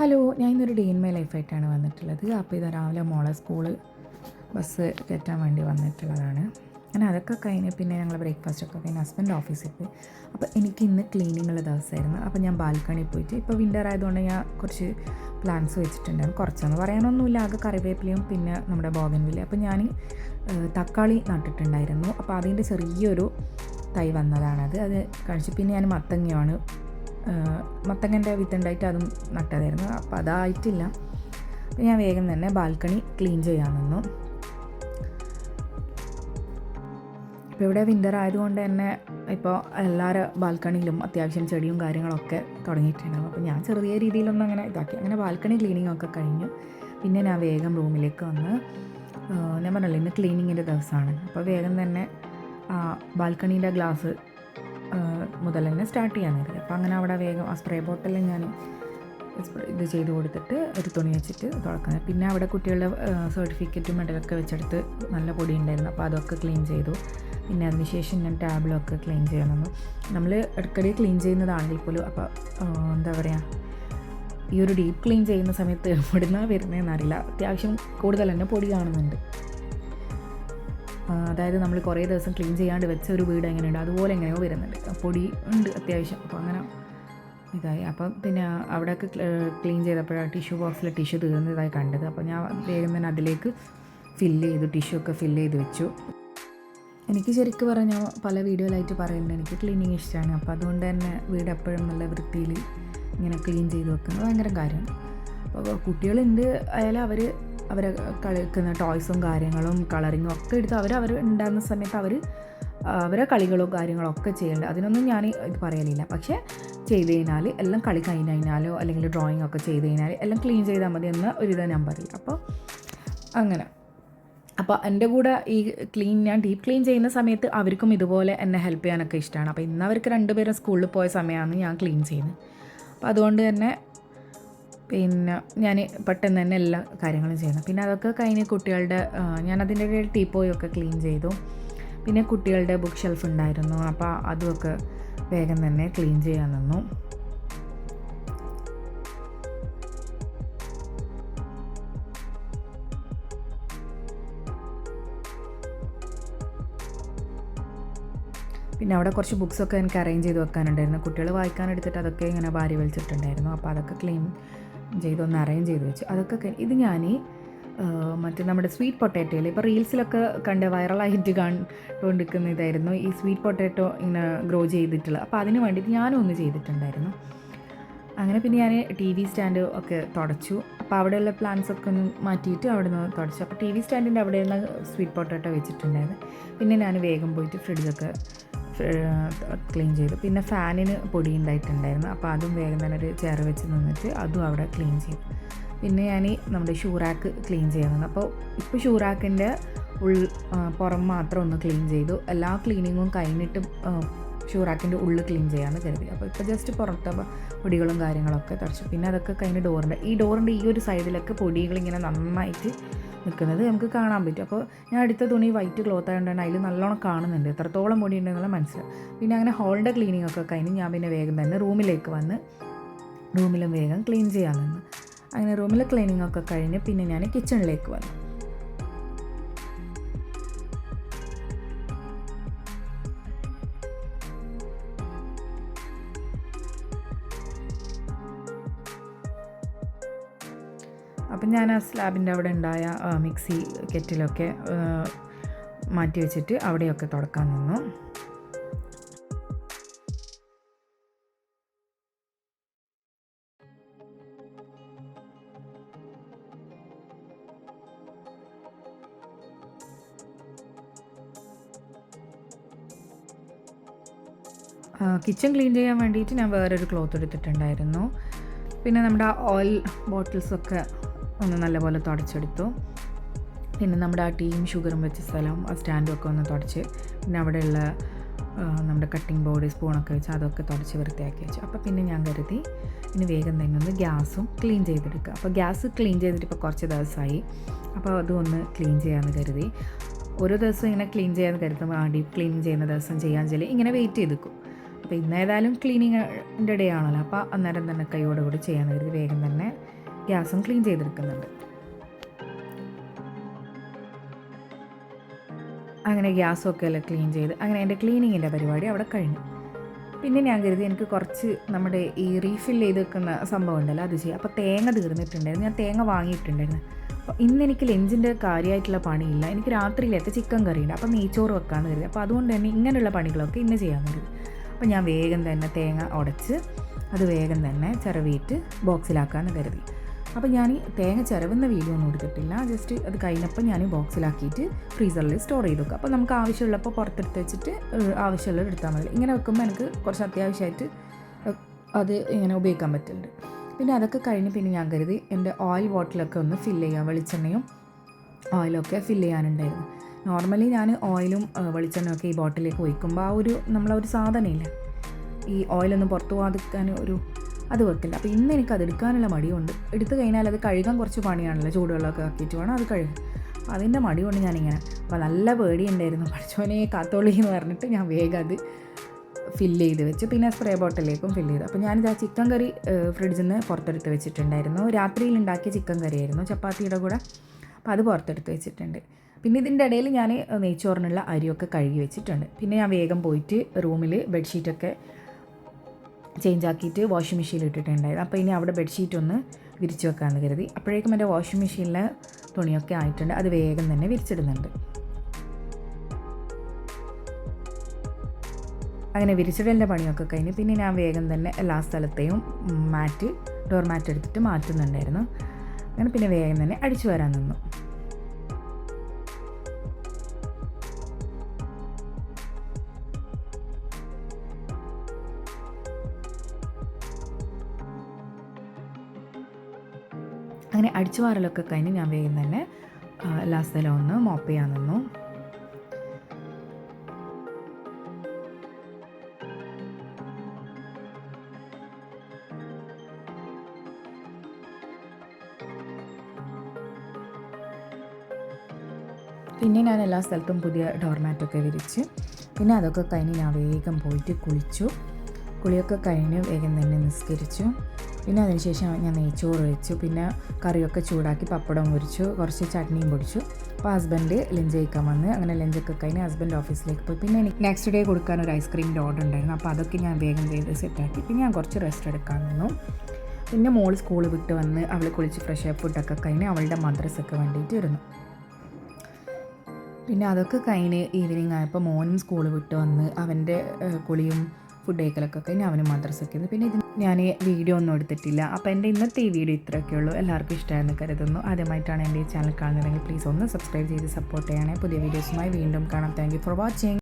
Hello ഞാൻ ഇന്നൊരു day in my ലൈഫായിട്ടാണ് വന്നിട്ടുള്ളത്. അപ്പോൾ ഇത് രാവിലെ മോളെ സ്കൂൾ ബസ് കയറ്റാൻ വേണ്ടി വന്നിട്ടുള്ളതാണ്. അങ്ങനെ അതൊക്കെ കഴിഞ്ഞ് പിന്നെ ഞങ്ങൾ ബ്രേക്ക്ഫാസ്റ്റ് ഒക്കെ കഴിഞ്ഞ് ഹസ്ബൻഡ് ഓഫീസിൽ പോയി. അപ്പോൾ എനിക്ക് ഇന്ന് ക്ലീനിങ് ഉള്ള ദിവസമായിരുന്നു. അപ്പോൾ ഞാൻ ബാൽക്കണി പോയിട്ട് ഇപ്പോൾ വിന്റർ ആയതുകൊണ്ട് ഞാൻ കുറച്ച് പ്ലാന്റ്സ് വെച്ചിട്ടുണ്ടായിരുന്നു. കുറച്ചെന്ന് പറയാനൊന്നുമില്ല. ആകെ കറിവേപ്പിലയും പിന്നെ നമ്മുടെ ബോഗൻവില്ല അപ്പോൾ ഞാൻ തക്കാളി നട്ടിട്ടുണ്ടായിരുന്നു. അപ്പോൾ അതിന്റെ ചെറിയൊരു തൈ വന്നതാണത്. അത് കഴിച്ച് പിന്നെ ഞാൻ മത്തങ്ങയാണ് മത്തങ്ങന്റെ വിത്തുണ്ടായിട്ട് അതും നട്ടതായിരുന്നു. അപ്പോൾ അതായിട്ടില്ല. അപ്പോൾ ഞാൻ വേഗം തന്നെ ബാൽക്കണി ക്ലീൻ ചെയ്യാൻ നിന്നു. ഇപ്പോൾ ഇവിടെ വിന്റർ ആയതുകൊണ്ട് തന്നെ ഇപ്പോൾ എല്ലാവരും ബാൽക്കണിയിലും അത്യാവശ്യം ചെടിയും കാര്യങ്ങളൊക്കെ തുടങ്ങിയിട്ടുണ്ടാവും അപ്പോൾ ഞാൻ ചെറിയ രീതിയിലൊന്നും അങ്ങനെ ഇതാക്കി. അങ്ങനെ ബാൽക്കണി ക്ലീനിങ് ഒക്കെ കഴിഞ്ഞു. പിന്നെ ഞാൻ വേഗം റൂമിലേക്ക് വന്ന് ഞാൻ പറഞ്ഞല്ലോ ഇന്ന് ക്ലീനിങ്ങിന്റെ ദിവസമാണ്. അപ്പോൾ വേഗം തന്നെ ബാൽക്കണീന്റെ ഗ്ലാസ് മുതൽ തന്നെ സ്റ്റാർട്ട് ചെയ്യാൻ കരുതി അപ്പോൾ അങ്ങനെ അവിടെ വേഗം ആ സ്പ്രേ ബോട്ടിൽ ഞാൻ ഇത് ചെയ്ത് കൊടുത്തിട്ട് ഒരു തുണി വെച്ചിട്ട് തുറക്കുന്നത്. പിന്നെ അവിടെ കുട്ടികളുടെ സർട്ടിഫിക്കറ്റും മെഡലൊക്കെ വെച്ചെടുത്ത് നല്ല പൊടി ഉണ്ടായിരുന്നു. അപ്പോൾ അതൊക്കെ ക്ലീൻ ചെയ്തു. പിന്നെ അതിനുശേഷം ഞാൻ ടാബിലൊക്കെ ക്ലീൻ ചെയ്യാൻ നിന്നു നമ്മൾ ഇടയ്ക്കിടെ ക്ലീൻ ചെയ്യുന്നതാണെങ്കിൽ പോലും അപ്പോൾ എന്താ പറയുക ഈ ഒരു ഡീപ്പ് ക്ലീൻ ചെയ്യുന്ന സമയത്ത് എവിടുന്നാണ് വരുന്നതെന്നറിയില്ല അത്യാവശ്യം കൂടുതൽ തന്നെ പൊടി കാണുന്നുണ്ട്. അതായത് നമ്മൾ കുറേ ദിവസം ക്ലീൻ ചെയ്യാണ്ട് വെച്ച ഒരു വീട് എങ്ങനെയുണ്ട്? അതുപോലെ എങ്ങനെയോ വരുന്നുണ്ട്. പൊടി ഉണ്ട് അത്യാവശ്യം. അപ്പോൾ അങ്ങനെ ഇതായി. അപ്പം പിന്നെ അവിടെയൊക്കെ ക്ലീൻ ചെയ്തപ്പോഴാണ് ടിഷ്യൂ ബോക്സിൽ ടിഷ്യൂ തീർന്നതായി കണ്ടത്. അപ്പോൾ ഞാൻ വേഗം തന്നെ അതിലേക്ക് ഫില്ല് ചെയ്തു. ടിഷ്യൂ ഒക്കെ ഫില്ല് ചെയ്ത് വെച്ചു. എനിക്ക് ശരിക്കും പറഞ്ഞാൽ പല വീഡിയോയിലായിട്ട് പറയുന്നുണ്ട്. എനിക്ക് ക്ലീനിങ് ഇഷ്ടമാണ് അപ്പോൾ അതുകൊണ്ട് തന്നെ വീട് എപ്പോഴും നല്ല വൃത്തിയിൽ ഇങ്ങനെ ക്ലീൻ ചെയ്ത് വെക്കുന്നത് ഭയങ്കര കാര്യമാണ് അപ്പോൾ കുട്ടികളുണ്ട് ആയാലും അവർ അവരെ കളിക്കുന്ന ടോയ്സും കാര്യങ്ങളും കളറിങ്ങും ഒക്കെ എടുത്ത് അവർ അവർ ഉണ്ടാകുന്ന സമയത്ത് അവർ അവരെ കളികളോ കാര്യങ്ങളോ ഒക്കെ ചെയ്യേണ്ടത് അതിനൊന്നും ഞാൻ ഇത് പറയലില്ല. പക്ഷേ ചെയ്ത് കഴിഞ്ഞാൽ എല്ലാം കളി കഴിഞ്ഞ് കഴിഞ്ഞാലോ അല്ലെങ്കിൽ ഡ്രോയിങ് ഒക്കെ ചെയ്ത് കഴിഞ്ഞാൽ എല്ലാം ക്ലീൻ ചെയ്താൽ മതി എന്ന ഒരു ഇത് ഞാൻ പറയും അപ്പോൾ അങ്ങനെ. അപ്പോൾ എന്റെ കൂടെ ഈ ക്ലീൻ ഞാൻ ഡീപ്പ് ക്ലീൻ ചെയ്യുന്ന സമയത്ത് അവർക്കും ഇതുപോലെ എന്നെ ഹെൽപ്പ് ചെയ്യാനൊക്കെ ഇഷ്ടമാണ് അപ്പോൾ ഇന്ന് അവർക്ക് രണ്ടുപേരും സ്കൂളിൽ പോയ സമയമാണ് ഞാൻ ക്ലീൻ ചെയ്യുന്നത്. അപ്പോൾ അതുകൊണ്ട് തന്നെ പിന്നെ ഞാൻ പെട്ടെന്ന് തന്നെ എല്ലാ കാര്യങ്ങളും ചെയ്യണം. പിന്നെ അതൊക്കെ കഴിഞ്ഞ് കുട്ടികളുടെ ഞാനതിന്റെ ഇടയിൽ ടീപ്പോയൊക്കെ ക്ലീൻ ചെയ്തു. പിന്നെ കുട്ടികളുടെ ബുക്ക് ഷെൽഫ് ഉണ്ടായിരുന്നു. അപ്പോൾ അതുമൊക്കെ വേഗം തന്നെ ക്ലീൻ ചെയ്യാൻ നിന്നു. പിന്നെ അവിടെ കുറച്ച് ബുക്സൊക്കെ എനിക്ക് അറേഞ്ച് ചെയ്ത് വെക്കാനുണ്ടായിരുന്നു. കുട്ടികൾ വായിക്കാൻ എടുത്തിട്ട് അതൊക്കെ ഇങ്ങനെ ഭാര്യ വലിച്ചിട്ടുണ്ടായിരുന്നു. അപ്പോൾ അതൊക്കെ ക്ലീൻ ചെയ്തൊന്ന് അറേഞ്ച് ചെയ്ത് വെച്ചു. അതൊക്കെ ഇത് ഞാൻ മറ്റേ നമ്മുടെ സ്വീറ്റ് പൊട്ടാറ്റോയിൽ ഇപ്പോൾ റീൽസിലൊക്കെ കണ്ട് വൈറലായിട്ട് കണ്ടുകൊണ്ടിരിക്കുന്ന ഇതായിരുന്നു ഈ സ്വീറ്റ് പൊട്ടാറ്റോ ഇങ്ങനെ ഗ്രോ ചെയ്തിട്ടുള്ളത് അപ്പോൾ അതിന് വേണ്ടിയിട്ട് ഞാനും ഒന്ന് ചെയ്തിട്ടുണ്ടായിരുന്നു. അങ്ങനെ പിന്നെ ഞാൻ ടി വി സ്റ്റാൻഡ് ഒക്കെ തുടച്ചു. അപ്പോൾ അവിടെയുള്ള പ്ലാന്റ്സ് ഒക്കെ ഒന്ന് മാറ്റിയിട്ട് അവിടെ നിന്ന് തുടച്ചു. അപ്പോൾ ടി വി സ്റ്റാൻഡിന്റെ അവിടെ നിന്ന് സ്വീറ്റ് പൊട്ടാറ്റോ വെച്ചിട്ടുണ്ടായിരുന്നു. പിന്നെ ഞാൻ വേഗം പോയിട്ട് ഫ്രിഡ്ജൊക്കെ ക്ലീൻ ചെയ്തു. പിന്നെ ഫാനിന് പൊടി ഉണ്ടായിട്ടുണ്ടായിരുന്നു. അപ്പോൾ അതും വേഗം തന്നെ ഒരു ചെയർ വെച്ച് നിന്നിട്ട് അതും അവിടെ ക്ലീൻ ചെയ്തു. പിന്നെ ഞാൻ നമ്മുടെ ഷൂറാക്ക് ക്ലീൻ ചെയ്യാൻ നിന്നു. അപ്പോൾ ഇപ്പോൾ ഷൂറാക്കിന്റെ ഉൾ പുറം മാത്രം ഒന്ന് ക്ലീൻ ചെയ്തു. എല്ലാ ക്ലീനിങ്ങും കഴിഞ്ഞിട്ട് ഷൂറാക്കിന്റെ ഉള്ളിൽ ക്ലീൻ ചെയ്യാമെന്ന് കരുതി. അപ്പോൾ ഇപ്പോൾ ജസ്റ്റ് പുറത്തെ പൊടികളും കാര്യങ്ങളൊക്കെ തറച്ചു. പിന്നെ അതൊക്കെ കഴിഞ്ഞ് ഡോറിന്റെ ഈ ഡോറിന്റെ ഈ ഒരു സൈഡിലൊക്കെ പൊടികളിങ്ങനെ നന്നായിട്ട് നിൽക്കുന്നത് നമുക്ക് കാണാൻ പറ്റും. അപ്പോൾ ഞാൻ അടുത്ത തുണി വൈറ്റ് ക്ലോത്ത് ആയതുകൊണ്ടാണ് അതിൽ നല്ലോണം കാണുന്നുണ്ട്. എത്രത്തോളം മുടി ഉണ്ടെന്നുള്ള മനസ്സിലാവും. പിന്നെ അങ്ങനെ ഹോളിന്റെ ക്ലീനിങ് ഒക്കെ കഴിഞ്ഞ് ഞാൻ പിന്നെ വേഗം തന്നെ റൂമിലേക്ക് വന്ന് റൂമിലും വേഗം ക്ലീൻ ചെയ്യാൻ നിന്നു. അങ്ങനെ റൂമിലെ ക്ലീനിങ് ഒക്കെ കഴിഞ്ഞ് പിന്നെ ഞാൻ കിച്ചണിലേക്ക് വന്നു. അപ്പം ഞാൻ ആ സ്ലാബിന്റെ അവിടെ ഉണ്ടായ മിക്സി കെറ്റിലൊക്കെ മാറ്റി വെച്ചിട്ട് അവിടെയൊക്കെ തുടക്കാൻ നിന്നു. കിച്ചൺ ക്ലീൻ ചെയ്യാൻ വേണ്ടിയിട്ട് ഞാൻ വേറൊരു ക്ലോത്ത് എടുത്തിട്ടുണ്ടായിരുന്നു. പിന്നെ നമ്മുടെ ഓയിൽ ബോട്ടിൽസൊക്കെ ഒന്ന് നല്ലപോലെ തുടച്ചെടുത്തു. പിന്നെ നമ്മുടെ ആ ടീം ഷുഗറും വെച്ച സ്ഥലം ആ സ്റ്റാൻഡും ഒക്കെ ഒന്ന് തുടച്ച് പിന്നെ അവിടെയുള്ള നമ്മുടെ കട്ടിംഗ് ബോർഡ് സ്പൂണൊക്കെ വെച്ച് അതൊക്കെ തുടച്ച് വൃത്തിയാക്കി വെച്ചു. അപ്പോൾ പിന്നെ ഞാൻ കരുതി ഇനി വേഗം തന്നെ ഒന്ന് ഗ്യാസും ക്ലീൻ ചെയ്തെടുക്കുക. അപ്പോൾ ഗ്യാസ് ക്ലീൻ ചെയ്തിട്ട് ഇപ്പോൾ കുറച്ച് ദിവസമായി. അപ്പോൾ അതും ഒന്ന് ക്ലീൻ ചെയ്യാമെന്ന് കരുതി. ഓരോ ദിവസം ഇങ്ങനെ ക്ലീൻ ചെയ്യാമെന്ന് കരുതുമ്പോൾ ആ ഡീപ്പ് ക്ലീൻ ചെയ്യുന്ന ദിവസം ചെയ്യാൻ ചില ഇങ്ങനെ വെയിറ്റ് ചെയ്തുക്കും. അപ്പോൾ ഇന്നേതായാലും ക്ലീനിങ്ങിന്റെ ഡേ ആണല്ലോ. അപ്പോൾ അന്നേരം തന്നെ കൈയോടുകൂടി ചെയ്യാമെന്ന് കരുതി വേഗം തന്നെ ഗ്യാസും ക്ലീൻ ചെയ്തെടുക്കുന്നുണ്ട്. അങ്ങനെ ഗ്യാസൊക്കെ എല്ലാം ക്ലീൻ ചെയ്ത് അങ്ങനെ എന്റെ ക്ലീനിങ്ങിന്റെ പരിപാടി അവിടെ കഴിഞ്ഞു. പിന്നെ ഞാൻ കരുതി എനിക്ക് കുറച്ച് നമ്മുടെ ഈ റീഫിൽ ചെയ്ത് വെക്കുന്ന സംഭവം ഉണ്ടല്ലോ അത് ചെയ്യാം. അപ്പോൾ തേങ്ങ തീർന്നിട്ടുണ്ടായിരുന്നു. ഞാൻ തേങ്ങ വാങ്ങിയിട്ടുണ്ടായിരുന്നു. അപ്പോൾ ഇന്ന് എനിക്ക് ലഞ്ചിന്റെ കാര്യമായിട്ടുള്ള പണിയില്ല. എനിക്ക് രാത്രിയിലത്തെ ചിക്കൻ കറിയുണ്ട്. അപ്പോൾ നെയ്ച്ചോറ് വെക്കാമെന്ന് കരുതി. അപ്പോൾ അതുകൊണ്ട് തന്നെ ഇങ്ങനെയുള്ള പണികളൊക്കെ ഇന്ന് ചെയ്യാൻ കരുതി. അപ്പോൾ ഞാൻ വേഗം തന്നെ തേങ്ങ ഉടച്ച് അത് വേഗം തന്നെ ചിറവിയിട്ട് ബോക്സിലാക്കാമെന്ന് കരുതി. അപ്പോൾ ഞാൻ തേങ്ങ ചിരവുന്ന വീഡിയോ ഒന്നും എടുത്തിട്ടില്ല. ജസ്റ്റ് അത് കഴിഞ്ഞപ്പോൾ ഞാൻ ബോക്സിലാക്കിയിട്ട് ഫ്രീസറിൽ സ്റ്റോർ ചെയ്ത് വെക്കുക അപ്പോൾ നമുക്ക് ആവശ്യമുള്ളപ്പോൾ പുറത്തെടുത്ത് വെച്ചിട്ട് ആവശ്യമുള്ളത് എടുത്താൽ മതി. ഇങ്ങനെ വെക്കുമ്പോൾ എനിക്ക് കുറച്ച് അത്യാവശ്യമായിട്ട് അത് ഇങ്ങനെ ഉപയോഗിക്കാൻ പറ്റുന്നുണ്ട് പിന്നെ അതൊക്കെ കഴിഞ്ഞ് പിന്നെ ഞാൻ കരുതി എന്റെ ഓയിൽ ബോട്ടിലൊക്കെ ഒന്ന് ഫില്ല് ചെയ്യാം വെളിച്ചെണ്ണയും ഓയിലൊക്കെ ഫില്ല് ചെയ്യാനുണ്ടായിരുന്നു. നോർമലി ഞാൻ ഓയിലും വെളിച്ചെണ്ണയൊക്കെ ഈ ബോട്ടിലേക്ക് ഒഴിക്കുമ്പോൾ ആ ഒരു നമ്മളൊരു സാധനമില്ല ഈ ഓയിലൊന്നും പുറത്തു പോകാതിരിക്കാൻ ഒരു അത് വെക്കില്ല അപ്പോൾ ഇന്ന് എനിക്ക് അത് എടുക്കാനുള്ള മടിയുണ്ട്. എടുത്തു കഴിഞ്ഞാൽ അത് കഴുകാൻ കുറച്ച് പണിയാണല്ലോ. ചൂടുവെള്ളമൊക്കെ ആക്കിയിട്ട് വേണം അത് കഴുകാൻ. അപ്പോൾ അതിന്റെ മടി കൊണ്ട് ഞാനിങ്ങനെ. അപ്പോൾ നല്ല പേടിയുണ്ടായിരുന്നു. പഠിച്ചോനെ കാത്തോളി എന്ന് പറഞ്ഞിട്ട് ഞാൻ വേഗം അത് ഫില്ല് ചെയ്ത് വെച്ച്. പിന്നെ സ്പ്രേ ബോട്ടിലേക്കും ഫില്ല് ചെയ്തു. അപ്പോൾ ഞാനിത് ആ ചിക്കൻ കറി ഫ്രിഡ്ജിൽ നിന്ന് പുറത്തെടുത്ത് വെച്ചിട്ടുണ്ടായിരുന്നു. രാത്രിയിൽ ഉണ്ടാക്കിയ ചിക്കൻ കറിയായിരുന്നു ചപ്പാത്തിയുടെ കൂടെ അപ്പോൾ അത് പുറത്തെടുത്ത് വെച്ചിട്ടുണ്ട്. പിന്നെ ഇതിന്റെ ഇടയിൽ ഞാൻ നെയ്ച്ചോറിനുള്ള അരിയൊക്കെ കഴുകി വെച്ചിട്ടുണ്ട്. പിന്നെ ഞാൻ വേഗം പോയിട്ട് റൂമിൽ ബെഡ്ഷീറ്റൊക്കെ ചേഞ്ച് ആക്കിയിട്ട് വാഷിംഗ് മെഷീനിൽ ഇട്ടിട്ടുണ്ടായിരുന്നു. അപ്പോൾ ഇനി അവിടെ ബെഡ്ഷീറ്റ് ഒന്ന് വിരിച്ചു വെക്കാമെന്ന് കരുതി. അപ്പോഴേക്കും എന്റെ വാഷിംഗ് മെഷീനിലെ തുണിയൊക്കെ ആയിട്ടുണ്ട്. അത് വേഗം തന്നെ വിരിച്ചിടുന്നുണ്ട്. അങ്ങനെ വിരിച്ചിടലിന്റെ പണിയൊക്കെ കഴിഞ്ഞ് പിന്നെ ഞാൻ വേഗം തന്നെ എല്ലാ സ്ഥലത്തെയും മാറ്റ് ഡോർ മാറ്റ് എടുത്തിട്ട് മാറ്റുന്നുണ്ടായിരുന്നു. അങ്ങനെ പിന്നെ വേഗം തന്നെ അടിച്ചു വരാൻ നിന്നു. അങ്ങനെ അടിച്ചു വാരലൊക്കെ കഴിഞ്ഞ് ഞാൻ വേഗം തന്നെ സ്ഥലവും ഒന്ന് മോപ്പ് ചെയ്യാൻ നിന്നു. പിന്നെ ഞാൻ എല്ലാ സ്ഥലത്തും പുതിയ ഡോർമാറ്റൊക്കെ വിരിച്ച് പിന്നെ അതൊക്കെ കഴിഞ്ഞ് ഞാൻ വേഗം പോയിട്ട് കുളിച്ചു. കുളിയൊക്കെ കഴിഞ്ഞ് വേഗം തന്നെ നിസ്കരിച്ചു. പിന്നെ അതിനുശേഷം ഞാൻ നെയ്ച്ചോറ് വെച്ചു. പിന്നെ കറിയൊക്കെ ചൂടാക്കി പപ്പടം പൊരിച്ചു. കുറച്ച് ചട്നിയും പൊടിച്ചു. അപ്പോൾ ഹസ്ബൻഡ് ലഞ്ച് കഴിക്കാൻ വന്ന് അങ്ങനെ ലഞ്ചൊക്കെ കഴിഞ്ഞ് ഹസ്ബൻഡ് ഓഫീസിലേക്ക് പോയി. പിന്നെ എനിക്ക് നെക്സ്റ്റ് ഡേ കൊടുക്കാൻ ഒരു ഐസ്ക്രീമിന്റെ ഓർഡർ ഉണ്ടായിരുന്നു. അപ്പോൾ അതൊക്കെ ഞാൻ വേഗം ചെയ്ത് സെറ്റാക്കി പിന്നെ ഞാൻ കുറച്ച് റെസ്റ്റ് എടുക്കാൻ നിന്നു. പിന്നെ മോൾ സ്കൂൾ വിട്ട് വന്ന് അവൾ കുളിച്ച് ഫ്രഷ് അപ്പ് ഫുഡൊക്കെ കഴിഞ്ഞ് അവളുടെ മദ്രസൊക്കെ വേണ്ടിയിട്ട് ഇരുന്നു. പിന്നെ അതൊക്കെ കഴിഞ്ഞ് ഈവനിങ് ആയപ്പോൾ മോനും സ്കൂൾ വിട്ട് വന്ന് അവന്റെ കുളിയും ഫുഡ് കഴിക്കലൊക്കെ കഴിഞ്ഞ് അവന് മദ്രസൊക്കെ ഇരുന്നു പിന്നെ ഇത് ഞാൻ വീഡിയോ ഒന്നും എടുത്തിട്ടില്ല. അപ്പോൾ എന്റെ ഇന്നത്തെ ഈ വീഡിയോ ഇത്രയൊക്കെ ഉള്ളൂ. എല്ലാവർക്കും ഇഷ്ടമായെന്ന് കരുതുന്നു. ആദ്യമായിട്ടാണ് എന്റെ ഈ ചാനൽ കാണുന്നതെങ്കിൽ പ്ലീസ് ഒന്ന് സബ്സ്ക്രൈബ് ചെയ്ത് സപ്പോർട്ട് ചെയ്യണേ. പുതിയ വീഡിയോസുമായി വീണ്ടും കാണാം. Thank for watching